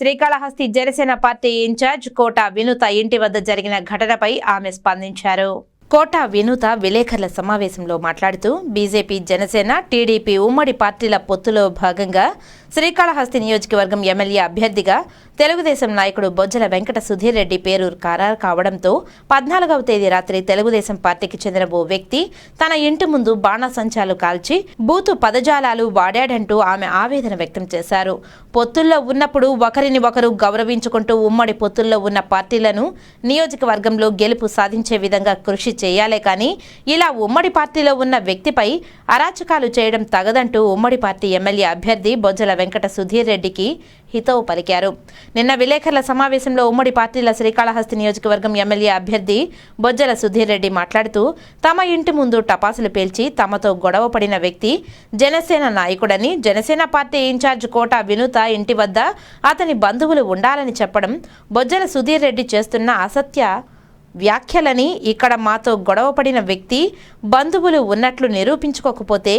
Srikalahasti Janasena party incharge Kota Vinutha ఇంటి వద్ద జరిగిన ఘటనపై ఆమె స్పందించారు. కోట వినూత విలేకరుల సమావేశంలో మాట్లాడుతూ బీజేపీ జనసేన టీడీపీ ఉమ్మడి పార్టీల పొత్తులో భాగంగా శ్రీకాళహస్తి నియోజకవర్గం ఎమ్మెల్యే అభ్యర్థిగా తెలుగుదేశం నాయకుడు బొజ్జల వెంకట సుధీర్ రెడ్డి పేరు ఖరారు కావడంతో పద్నాలుగవ తేదీ రాత్రి తెలుగుదేశం పార్టీకి చెందిన ఓ వ్యక్తి తన ఇంటి ముందు బాణాసంచాలు కాల్చి బూతు పదజాలాలు వాడాడంటూ ఆమె ఆవేదన వ్యక్తం చేశారు. పొత్తుల్లో ఉన్నప్పుడు ఒకరిని ఒకరు గౌరవించుకుంటూ ఉమ్మడి పొత్తుల్లో ఉన్న పార్టీలను నియోజకవర్గంలో గెలుపు సాధించే విధంగా కృషి చేయాలే కానీ ఇలా ఉమ్మడి పార్టీలో ఉన్న వ్యక్తిపై అరాచకాలు చేయడం తగదంటూ ఉమ్మడి పార్టీ ఎమ్మెల్యే అభ్యర్థి బొజ్జల వెంకట సుధీర్ రెడ్డికి హితవు పలికారు. నిన్న విలేకరుల సమావేశంలో ఉమ్మడి పార్టీల శ్రీకాళహస్తి నియోజకవర్గం ఎమ్మెల్యే అభ్యర్థి బొజ్జల సుధీర్ రెడ్డి మాట్లాడుతూ తమ ఇంటి ముందు టపాసులు పేల్చి తమతో గొడవ పడిన వ్యక్తి జనసేన నాయకుడని జనసేన పార్టీ ఇన్ఛార్జ్ కోట వినుత ఇంటి వద్ద అతని బంధువులు ఉండాలని చెప్పడం బొజ్జల సుధీర్ రెడ్డి చేస్తున్న అసత్య వ్యాఖ్యలని ఇక్కడ మాతో గొడవపడిన వ్యక్తి బంధువులు ఉన్నట్లు నిరూపించుకోకపోతే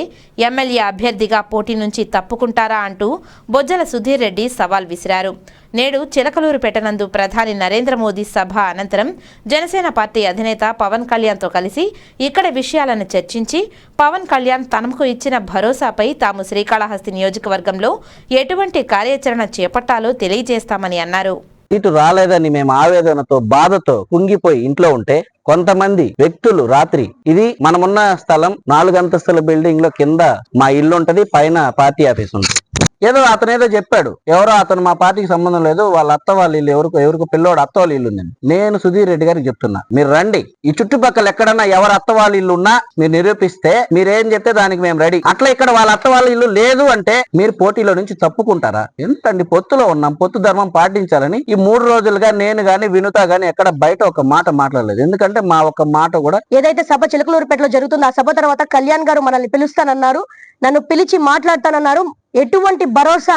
ఎమ్మెల్యే అభ్యర్థిగా పోటీ నుంచి తప్పుకుంటారా అంటూ బొజ్జల సుధీర్ రెడ్డి సవాల్ విసిరారు. నేడు చిలకలూరుపేట నందు ప్రధాని నరేంద్ర మోదీ సభ అనంతరం జనసేన పార్టీ అధినేత పవన్ కళ్యాణ్తో కలిసి ఇక్కడ విషయాలను చర్చించి పవన్ కళ్యాణ్ తమకు ఇచ్చిన భరోసాపై తాము శ్రీకాళహస్తి నియోజకవర్గంలో ఎటువంటి కార్యాచరణ చేపట్టాలో తెలియజేస్తామని అన్నారు. ఇటు రాలేదని మేము ఆవేదనతో బాధతో కుంగిపోయి ఇంట్లో ఉంటే కొంతమంది వ్యక్తులు రాత్రి ఇది మనమున్న స్థలం నాలుగు అంతస్తుల బిల్డింగ్లో కింద మా ఇల్లు ఉంటది పైన పార్టీ ఆఫీస్ ఉంటుంది. ఏదో అతను ఏదో చెప్పాడు. ఎవరో అతను మా పార్టీకి సంబంధం లేదు. వాళ్ళ అత్త వాళ్ళ ఇల్లు ఎవరికి ఎవరికి పిల్లోడు అత్త వాళ్ళ ఇల్లు ఉందండి. నేను సుధీర్ రెడ్డి గారికి చెప్తున్నా. మీరు రండి. ఈ చుట్టుపక్కల ఎక్కడన్నా ఎవరు అత్త వాళ్ళ ఇల్లు ఉన్నా మీరు నిరూపిస్తే మీరేం చెప్తే దానికి మేము రెడీ. అట్లా ఇక్కడ వాళ్ళ అత్త వాళ్ళ ఇల్లు లేదు అంటే మీరు పోటీలో నుంచి తప్పుకుంటారా? ఎంతండి పొత్తులో ఉన్నాం. పొత్తు ధర్మం పాటించాలని ఈ మూడు రోజులుగా నేను గాని వినుత గాని ఎక్కడ బయట ఒక మాట మాట్లాడలేదు. ఎందుకంటే మా ఒక మాట కూడా ఏదైతే సభ చిలకలూరుపేటలో జరుగుతుందో ఆ సభ తర్వాత కళ్యాణ్ గారు మనల్ని పిలుస్తానన్నారు. నన్ను పిలిచి మాట్లాడతానన్నారు. ఎటువంటి భరోసా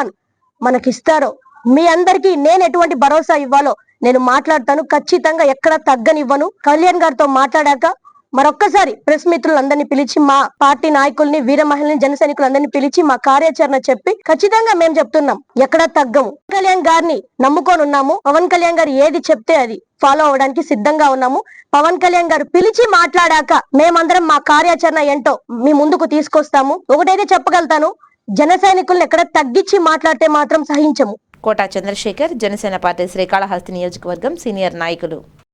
మనకిస్తారో? మీ అందరికీ నేను ఎటువంటి భరోసా ఇవ్వాలో నేను మాట్లాడతాను. ఖచ్చితంగా ఎక్కడ తగ్గనివ్వను. కళ్యాణ్ గారితో మాట్లాడాక మరొక్కసారి ప్రెస్ మిత్రులందరినీ పిలిచి మా పార్టీ నాయకుల్ని వీర మహిళని జన సైనికులందరినీ పిలిచి మా కార్యాచరణ చెప్పి ఖచ్చితంగా మేము చెప్తున్నాం. ఎక్కడా తగ్గము? కళ్యాణ్ గారిని నమ్ముకొని ఉన్నాము. పవన్ కళ్యాణ్ గారు ఏది చెప్తే అది ఫాలో అవడానికి సిద్ధంగా ఉన్నాము. పవన్ కళ్యాణ్ గారు పిలిచి మాట్లాడాక మేమందరం మా కార్యాచరణ ఏంటో మీ ముందుకు తీసుకొస్తాము. ఒకటైతే చెప్పగలుగుతాను. జన సైనికులను ఎక్కడ తగ్గించి మాట్లాడితే మాత్రం సహించము. కోటా చంద్రశేఖర్ జనసేన పార్టీ శ్రీకాళహస్తి నియోజకవర్గం సీనియర్ నాయకులు.